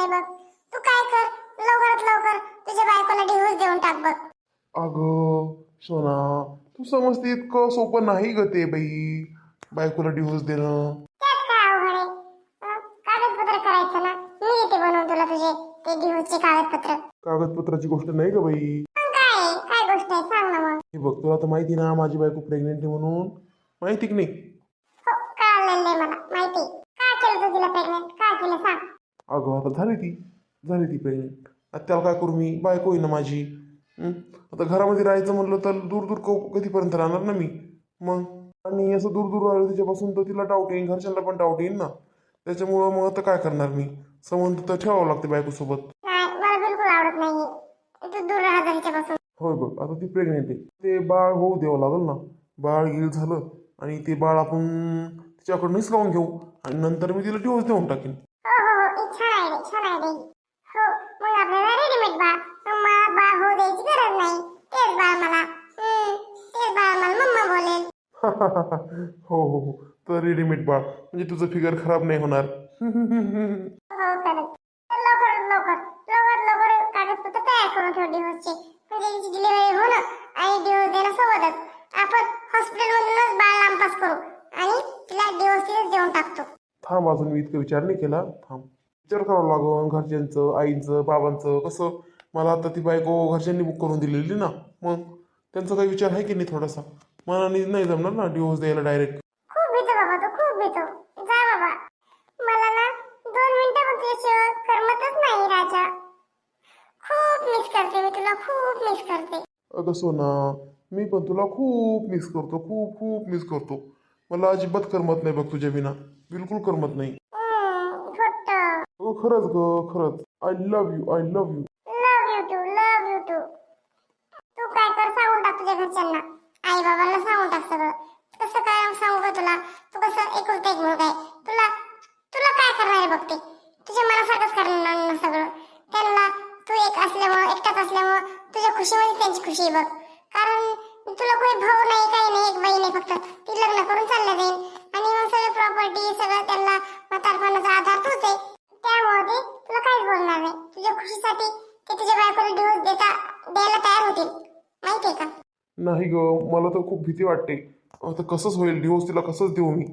नाही बघ तू काय कर? लवकरात लवकर तुझ्या बायकोला डिव्होर्स देऊन टाक बघ. अगं सोना तू समजते इतकं सोपं नाही ग ते बाई बायकोला डिव्होर्स देणं. त्यात काय अवघड आहे? कागदपत्र करायचं ना? मी येते बनवून तुला तुझे ते डिव्होर्सचे कागदपत्र. कागदपत्राची गोष्ट नाही ग बाई. मग काय आहे? काय गोष्ट आहे? सांग ना मग. हे बघ तुला तर माहिती ना माझी बायको प्रेग्नेंट आहे म्हणून. माहिती की नाही हो कळालेलं आहे मला माहिती काय केलं तू तिला प्रेग्नेंट काय केलं सांग अगं आता झाली ती झाली ती प्रेग्नेंट आता त्याला काय करू मी? बायको आहे ना माझी? आता घरामध्ये राहायचं म्हटलं तर दूर दूर क- कधीपर्यंत राहणार ना मी? मग? आणि असं दूर दूर राहिलं तिच्यापासून तर तिला डाऊट येईन घरच्यांना पण डाऊट येईन ना. त्याच्यामुळं मग आता काय करणार मी? संबंध तर ठेवावं लागते बायकोसोबत. होय बघ आता ती प्रेग्नेंट आहे. ते बाळ होऊ द्यावं लागेल ना. बाळ गिळ झालं आणि ते बाळ आपण तिच्याकडूनच लावून घेऊ. आणि नंतर मी तिला डिवोर्स देऊन टाकेन. छान आयडिया छान आयडिया ही. हो मग आपल्याला रेडीमेड बाळ. मग मला बाळ होऊ द्यायची गरज नाही. तेच बाळ मला. तेच बाळ मला मम्मा बोलेल. हो हो हो. तर रेडीमेड बाळ. म्हणजे तुझं फिगर खराब नाही होणार. हो खरंच. लवकर लवकर लवकर लवकर कागदपत्र तयार करून ठेव डिव्होर्सचे म्हणजे तिची डिलिव्हरी होणं आणि डिव्होर्स देणं सोबतच आपण हॉस्पिटलमधूनच बाळ लांबपास करू. आणि तिला डिव्होर्स तिथेच देऊन टाकतो. थांब अजून मी इतका विचार नाही केला. थांब. विचार करावा लागन घरच्यांचं आईचं बाबांचं. कसं मला आता ती बायको घरच्यांनी बुक करून दिलेली ना मग त्यांचा काही विचार आहे की नाही थोडासा? मनाने नाही जमणार ना डिवोर्स द्यायला डायरेक्ट खूप भीतो बाबा तो खूप भीतो. जा बाबा. मला ना दोन मिनिटं तुझ्याशिवाय करमतच नाही राजा. खूप मिस करते मी तुला खूप मिस करते. अगं सोना मी पण तुला खूप मिस करतो खूप खूप मिस करतो. मला अजिबात करमत नाही बघ तुझ्या विना. बिलकुल करमत नाही. छोट्ट अगं खरंच ग खरंच I love you I love you love you too love you too तू काय कर सांगून टाक तुझ्या घरच्यांना आई बाबांना सांगून टाक सगळं कसं काय सांगू का तुला तू कसं एकुलता एक मुलगा आहे तुला तुला काय करणार आहे बघते तुझ्या मनासारखंच करणार ना सगळं त्यांना तू एक असल्यामुळं एकटाच असल्यामुळं तुझ्या खुशीमध्ये त्यांची खुशी आहे बघ कारण तुला कोणी भाऊ नाही काही नाही एक बहीण आहे फक्त ती लग्न करून चाललं जाईल आणि मग सगळं प्रॉपर्टी सगळं त्यांना म्हातारपणाचा आधार तूच आहे त्यामुळे ते तुला काहीच बोलणार नाही तुझ्या खुशीसाठी ते तुझ्या बायकोला डिवोर्स देता द्यायला तयार होतील. माहितीये का? नाही ग मला तर खूप भीती वाटते. आता कसंच होईल? डिवोर्स तिला कसंच देऊ मी?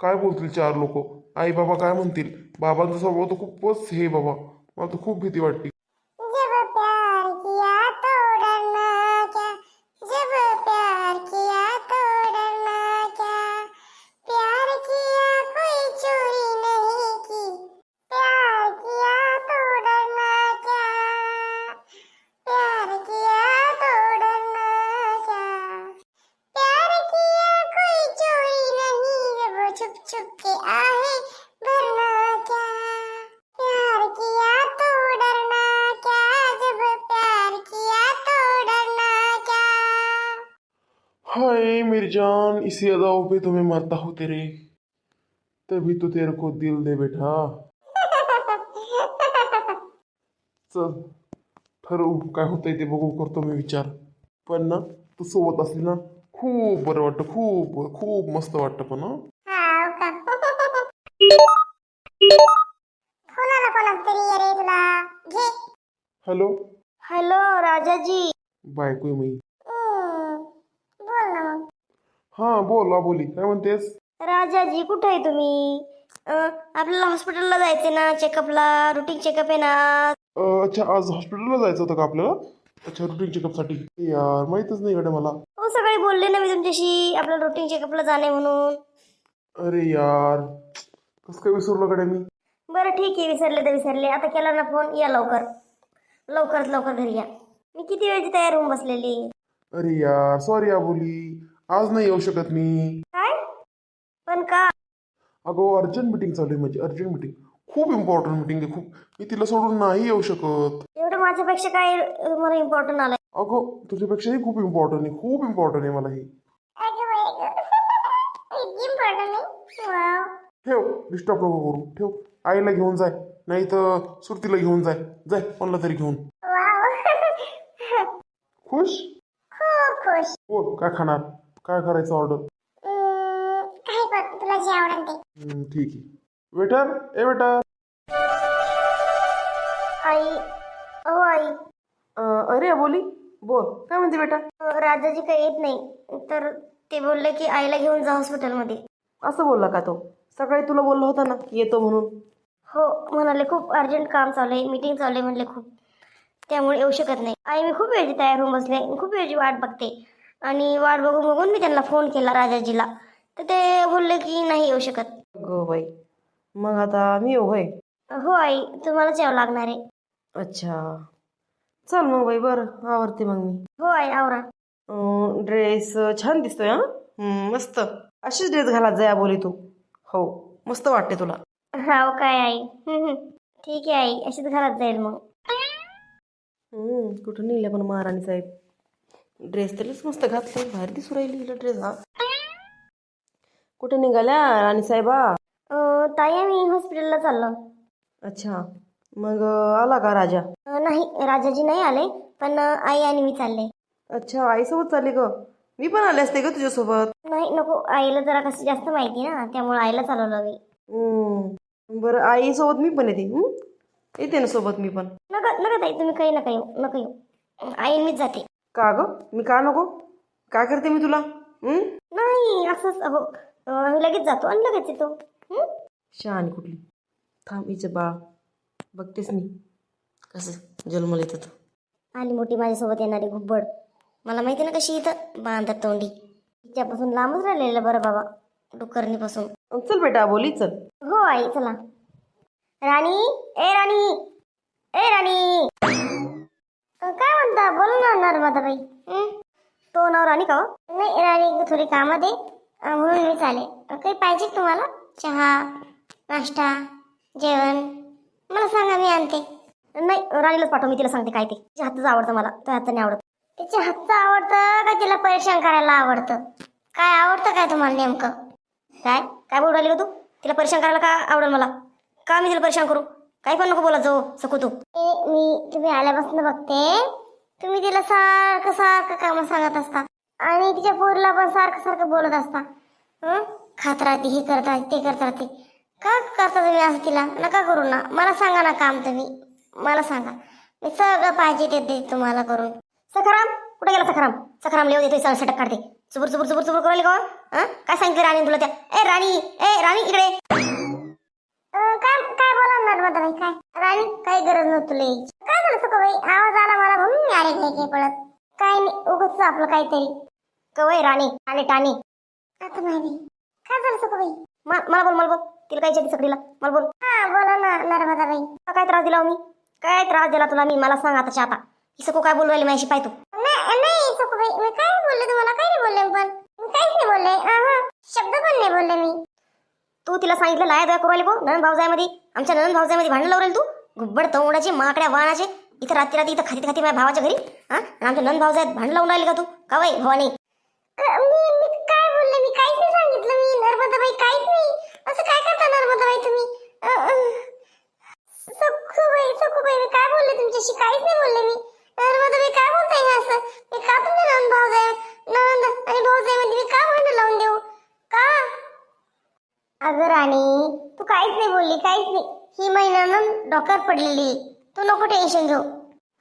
काय बोलतील चार लोक? आई बाबा काय म्हणतील? बाबांचा स्वभाव तर खूपच हे बाबा. मला तर खूप भीती वाटते. हाय मेरी जान इसी अदाओं पे तुम्हें मरता हूँ तेरे। तभी तो तेरे को दिल दे बेटा चल ठरवू काय होतंय ते बघू करतो मी विचार। पण ना तू सोबत असली ना खूप बरं वाटतं खूप खूप मस्त वाटतं पण हं? हॅलो? हॅलो राजाजी बायको मी हां बोला बोली काय म्हणतेस? राजाजी कुठे आहे तुम्ही? अं, आपल्याला हॉस्पिटलला जायचे ना चेकअपला रुटीन चेकअप आहे ना? अं, अच्छा आज हॉस्पिटलला जायचं होतं का आपल्याला? अच्छा रुटीन चेकअपसाठी यार माहीतच नाही गड्या मला. हो सकाळी बोलले ना मी तुमच्याशी आपल्याला रुटीन चेकअपला जाणे म्हणून. अरे यार कसं काय विसरलो गड्या मी? बरं ठीक आहे विसरले तर विसरले. आता केला ना फोन या लवकर. लवकरात लवकर घरी या. मी किती वेळची तयार होऊन बसलेली? अरे यार सॉरी आबोली आज नाही येऊ शकत मी. काय? पण का? अगो अर्जंट मिटिंग चालू आहे माझी अर्जंट मिटिंग खूप इम्पॉर्टंट मिटिंग आहे खूप. मी तिला सोडून नाही येऊ शकत. एवढं माझ्यापेक्षा काय मला इम्पॉर्टंट आलंय? अगो तुझ्यापेक्षाही खूप इम्पॉर्टंट आहे खूप इम्पॉर्टंट आहे मला हे. ठेव डिस्टर्ब नको करू. ठेव आईला घेऊन जाय नाही तर सुरतीला घेऊन जाय. जाय कोणाला तरी घेऊन. वाव खुश? खूप खुश. बोल काय खाणार? काय करायचं ऑर्डर हम्म, काही पण तुला जे आवडेल ते. ठीक आहे. वेटर ए वेटर. आई अहो आई. अं, अरे बोली. बोल. काय म्हणते बेटा अं, राजाजी काही येत नाही. तर ते बोलले की आईला घेऊन जा हॉस्पिटलमध्ये असं बोलला का तो? सकाळी तुला बोलला होता ना की येतो म्हणून. हो म्हणाले खूप अर्जंट काम चालू आहे मीटिंग चालू आहे म्हणले खूप. त्यामुळे येऊ शकत नाही. आई मी खूप वेळची तयार होऊन बसले खूप वेळची वाट बघते. आणि वाट बघून बघून मी त्यांना फोन केला राजाजीला. तर ते बोलले की नाही येऊ शकत. गो बाई मग आता मी येऊ होय? हो आई तुम्हालाच यावं लागणार आहे. अच्छा. चल मग बाई बरं आवडते मग मी. हो आई आवरा. ड्रेस छान दिसतोय हा? मस्त. अशीच ड्रेस घालात जा बोली तू. हो मस्त वाटते तुला. हो काय आई? हम्म, हम्म. ठीक आहे आई अशीच घरात जाईल मग. हं, कुठं नेले पण महाराणी साहेब. ड्रेस त्यालाच मस्त घातले बाहेर दिसू राहिली हिला ड्रेस हा. कुठे निघाल्या? राणी साहेबा? ताई आम्ही हॉस्पिटलला चाललो. अच्छा. मग आला का राजा? नाही राजाजी नाही आले पण आई आणि मी चालले. अच्छा आईसोबत चालली ग? मी पण आले असते ग तुझ्यासोबत. नाही नको आईला जरा कसं जास्त माहिती ना त्यामुळे आईला चालवलं मी. बरं आईसोबत मी पण येते? येते ना सोबत मी पण. नका नका ताई तुम्ही काही नका येऊ नका येऊ. आई मीच जाते. का ग? मी का नको? काय करते मी तुला? हं? नाही असंच हो अं, लगेच जातो आणि लगेच येतो. हं? शहाणी कुठली? थांब हिचं बाळ. बघतेस मी. कसं? जन्मला येतं तर आली मोठी माझ्यासोबत येणारी घुब्बड मला माहिती ना कशी इथं? बांधत तोंडी. तिच्यापासून लांबच राहिलेलं बरं बाबा डुकरणीपासून. अं, चल बेटा बोली चल. हो आई चला. राणी ए राणी. ए राणी. काय म्हणता? बोल ना नर्मदाबाई. तो नाव राणी का हो? नाही राणी थोडी कामात दे म्हणून मी चाले काही पाहिजे तुम्हाला? चहा नाश्ता जेवण? मला सांगा मी आणते. नाही राणीलाच पाठव मी तिला सांगते काय ते. तिच्या हातचं आवडतं मला त्या हाताने आवडतं. तिच्या हातचं आवडतं का तिला परेशान करायला आवडतं? काय आवडतं काय तुम्हाला नेमकं? काय? काय बोलू राहिली का तू? तिला परेशान करायला का आवडेल मला? का मी तिला परेशान करू? काही पण नको बोला जाऊ हो, सकू तू. मी तुम्ही आल्यापासून बघते. तुम्ही तिला सारखं सारखं काम सांगत असता. आणि तिच्या पोरीला पण सारखं सारखं बोलत असता. हं? खात राहते हे करत राहते ते करत राहते. का करता तुम्ही असं तिला? नका करू ना. मला सांगा ना काम तुम्ही. मला सांगा. मी सगळं पाहिजे ते देते तुम्हाला करून. सखाराम कुठे गेला सखाराम? सखाराम लिहू देतोय सगळं सटक काढते. चुबूर चुबूर चुबूर चुबूर करायला का हं? काय सांगितलं राणी तुला त्या? ए राणी! ए राणी इकडे. काय काय बोला नर्मदाबाई काय? राणी काही गरज नव्हती तुला यायची काय झालं सकोबाई आवाज आला मला. म्हणून मी आले काही काही पळत. काय नाही उगच आपलं काहीतरी. कवय राणी. टाणी टाणी. आता माहिती काय झालं सकोबाई मला बोल मला बोल. तिला काय विचारते सकडीला मला बोल. हा बोला ना नर्मदाबाई तुला काय त्रास दिला हो मी? काय त्रास दिला तुला मी? मला सांग आता आता. ही सको काय बोलू राहिली माझी पाय तू. नाही सकोबाई मी काय बोलले तुम्हाला? काय नाही बोलले पण. मी काहीच नाही बोलले. आहा, शब्द पण नाही बोलले मी. तू तिला सांगितलं लाया दया करू आले भाऊ नंद भावजामध्ये आमच्या नंद भावजामध्ये भांडण लावू तू. गुब्बड तोंडाचे माकड्या वाणाचे इथं रात्री रात्री इथं खाती खाती माझ्या भावाच्या घरी हा? आमच्या नंद भावजात भांडण लावून राहिले का तू? का वय भवानी मी मी काय बोलले मी काहीच नाही सांगितलं मी नर्मदाबाई काहीच नाही असं काय करता नर्मदाबाई तुम्ही सखूबाई सखूबाई मी काय बोलले तुमच्याशी काहीच नाही बोलले मी नर्मदाबाई काय बोलताय हे असं मी का तुमच्या नंद भावजाय नंद आणि भावजाईमध्ये मी का भांडण लावून देऊ का अगं राणी तू काहीच नाही बोलली काहीच नाही ही महिन्यानं डोक्यावर पडलेली. तू नको टेन्शन घेऊ.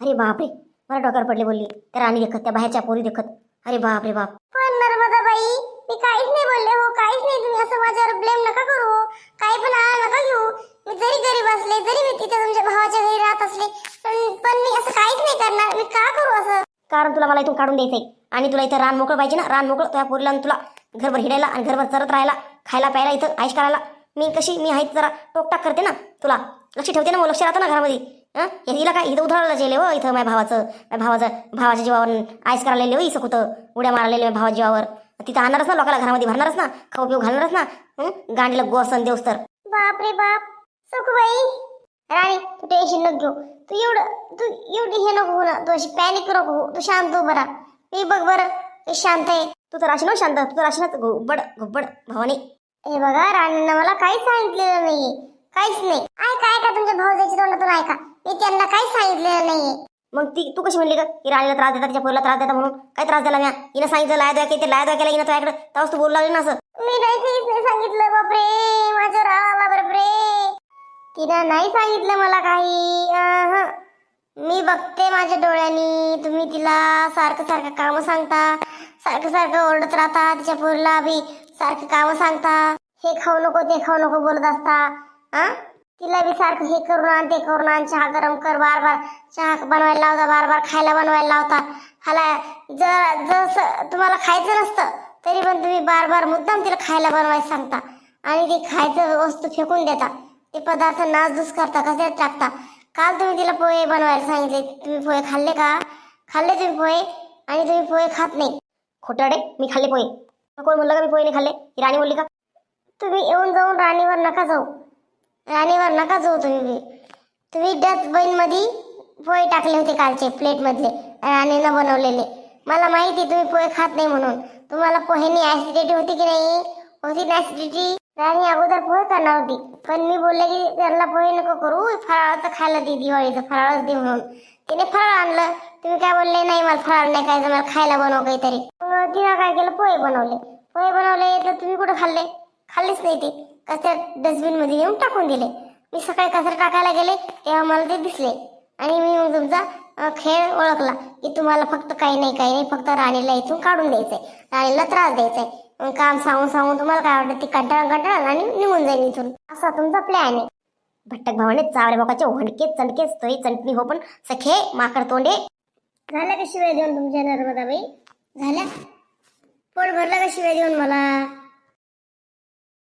अरे बापरे मला डोक्यावर पडले बोलली. त्या राणी देखत त्या बाहेरच्या पोरी देखत. अरे बाप रे बाप. पण नर्मदाबाई मी काहीच नाही बोलले हो काहीच नाही. तुम्ही असं माझ्यावर ब्लेम नका करू हो. काही पण आ नका घेऊ. मी जरी गरीब असले जरी मी तिथे तुमच्या भावाच्या घरी राहत असले पण पण मी असं काहीच नाही करणार. मी का करू असं? कारण तुला मला इथून काढून द्यायचंय. आणि तुला इथं रान मोकळं पाहिजे ना? रान मोकळं तुझ्या पोरीला आणि तुला घरभर हिडायला आणि घरभर चरत राहायला खायला प्यायला इथं आईश करायला. मी कशी मी आहे जरा टोकटाक करते ना तुला. लक्ष ठेवते ना मग लक्ष राहतं ना घरामध्ये. हां? हिला काय इथं उधळायला जेले हो इथं माझ्या भावाचं. माझ्या भावाचं भावाच्या जीवावर आईस करायला हो इथं कुठं. उड्या मारलेले माझ्या भावाच्या जीवावर. तिथं आणणारच ना लोकांना घरामध्ये भरणारच ना. खाऊ पिऊ घालणारच ना. गांडीला गोसन देऊस तर. बाप रे बाप. सुखबाई. राणी तू टेन्शन नको घेऊ. तू एवढं तू एवढी हे नको ना. तू अशी पॅनिक नको तू शांत हो बरा मी बघ बरं. शांत आहे. तू तर राशी न हो शांत. तू तर राशी घुबड घुबड भवानी. हे बघा राणीनं मला काहीच सांगितलेलं नाही काहीच नाही. ऐका ऐका तुमच्या भाऊजाच्या तोंडातून ऐका. मी त्यांना काहीच सांगितलेलं नाही मग ती तू कशी म्हणली का की राणीला त्रास देता तिच्या पोरीला त्रास देता म्हणून? काय त्रास दिला म्या? हिनं सांगितलं लाय द्या ते लाय द्या केला हिनं तुझ्याकडे. तेव्हाच तू बोलू लागली ना असं. मी नाही काहीच नाही सांगितलं बापरे माझ्या आला बापरे तिनं नाही सांगितलं मला काही. अहं. मी बघते माझ्या डोळ्यांनी. तुम्ही तिला सारखं सारखं कामं सांगता. सारखं सारखं ओरडत राहता तिच्या पोरीला बी. सारखी कामं सांगता. हे खाऊ नको ते खाऊ नको बोलत असता. हा तिला बी सारखं हे करून आण ते करून आण. चहा गरम कर बार बार चहा बनवायला लावता बार बार खायला बनवायला लावता. खाला जर जसं तुम्हाला खायचं नसतं तरी पण तुम्ही बार बार मुद्दाम तिला खायला बनवायला सांगता. आणि ते खायचं वस्तू फेकून देता. ते पदार्थ नासधूस करता कसे टाकता? काल तुम्ही तिला पोहे बनवायला सांगितले. तुम्ही पोहे खाल्ले का? खाल्ले तुम्ही पोहे? आणि तुम्ही पोहे खात नाही. खोटाडे मी खाल्ले पोहे. कोण म्हणलं का मी पोहे खाल्ले? ही राणी बोलली का? तुम्ही येऊन जाऊन राणीवर नका जाऊ. राणीवर नका जाऊ तुम्ही तुम्ही डस्टबिनमध्ये पोहे टाकले होते कालचे प्लेटमधले राणीनं बनवलेले. मला माहिती तुम्ही पोहे खात नाही म्हणून. तुम्हाला पोहेनी ऍसिडिटी होती की नाही? होती ना ऍसिडिटी राणी अगोदर पोहे करणार होती पण मी बोलले की त्यांना पोहे नको करू फराळाचं खायला दे दिवाळीचं फराळच दे म्हणून. तिने फराळ आणलं. तुम्ही काय बोलले? नाही मला फराळ नाही खायचं मला खायला बनव काहीतरी. तिनं काय केलं पोहे बनवले. पोहे बनवले तर तुम्ही कुठं खाल्ले? खाल्लेच नाही ते. कचऱ्यात डस्टबिनमध्ये येऊन टाकून दिले. मी सकाळी कचरा टाकायला गेले तेव्हा मला ते दिसले. आणि मी मग तुमचा खेळ ओळखला की तुम्हाला फक्त काही नाही काही नाही फक्त राणीला इथून काढून द्यायचंय. राणीला त्रास द्यायचाय. मग काम सांगून सांगून तुम्हाला काय वाटतं ती कंटाळा कंटाळा आणि निघून जाईल इथून. असा तुमचा प्लॅन आहे. भट्टक भावाने चावरे बाबाचे वणके चणके तोही चणकणी हो पण सखे माकड तोंडे. झाल्या कशी वेळ देऊन तुमच्या नर्मदाबाई? झाल्या पोट भरलं का शिवाय देऊन मला?